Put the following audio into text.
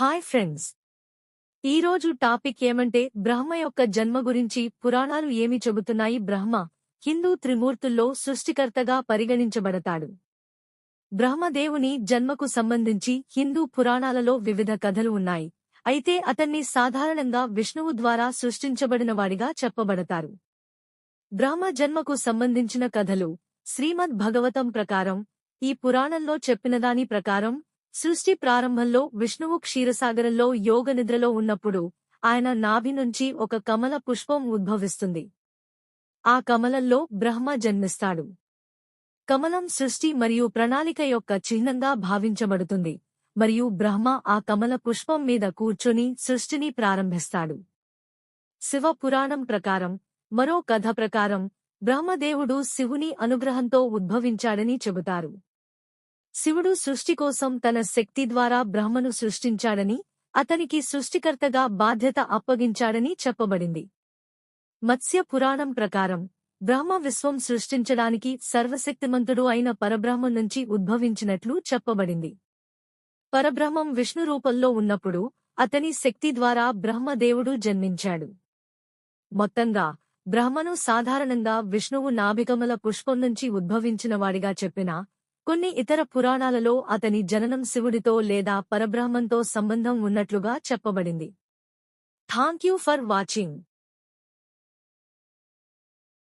Hi friends ఈరోజు topic ఏమంటే బ్రహ్మ యొక్క జన్మ గురించి పురాణాలు ఏమి చెబుతున్నాయి? బ్రహ్మ హిందూ త్రిమూర్తుల్లో సృష్టికర్తగా పరిగణించబడతాడు. బ్రహ్మదేవుని జన్మకు సంబంధించి హిందూ పురాణాలలో వివిధ కథలు ఉన్నాయి. అయితే అతన్ని సాధారణంగా విష్ణువు ద్వారా సృష్టించబడినవాడిగా చెప్పబడతారు. బ్రహ్మ జన్మకు సంబంధించిన కథలు శ్రీమద్ భగవతం ప్రకారం ఈ పురాణంలో చెప్పినదాని ప్రకారం సృష్టి ప్రారంభంలో విష్ణువు క్షీరసాగరంలో యోగనిద్రలో ఉన్నప్పుడు ఆయన నాభి నుంచి ఒక కమల పుష్పం ఉద్భవిస్తుంది. ఆ కమలంలో బ్రహ్మ జన్మిస్తాడు. కమలం సృష్టి మరియు ప్రణాళిక యొక్క చిహ్నంగా భావించబడుతుంది. మరియు బ్రహ్మ ఆ కమల పుష్పం మీద కూర్చొని సృష్టిని ప్రారంభిస్తాడు. శివ పురాణం ప్రకారం మరో కథ ప్రకారం బ్రహ్మదేవుడు శివుని అనుగ్రహంతో ఉద్భవించాడని చెబుతారు. శివుడు సృష్టి కోసం తన శక్తి ద్వారా బ్రహ్మను సృష్టించాడని అతనికి సృష్టికర్తగా బాధ్యత అప్పగించాడని చెప్పబడింది. మత్స్య పురాణం ప్రకారం బ్రహ్మ విశ్వం సృష్టించడానికి సర్వశక్తిమంతుడు అయిన పరబ్రహ్మం నుంచి ఉద్భవించినట్లు చెప్పబడింది. పరబ్రహ్మం విష్ణు రూపంలో ఉన్నప్పుడు అతని శక్తి ద్వారా బ్రహ్మదేవుడు జన్మించాడు. మొత్తంగా బ్రహ్మను సాధారణంగా విష్ణువు నాభికమల పుష్పం నుంచి ఉద్భవించినవాడిగా చెప్పినా కొన్ని ఇతర పురాణాలలో అతని జననం శివుడితో లేదా పరబ్రహ్మంతో సంబంధం ఉన్నట్లుగా చెప్పబడింది. Thank you for watching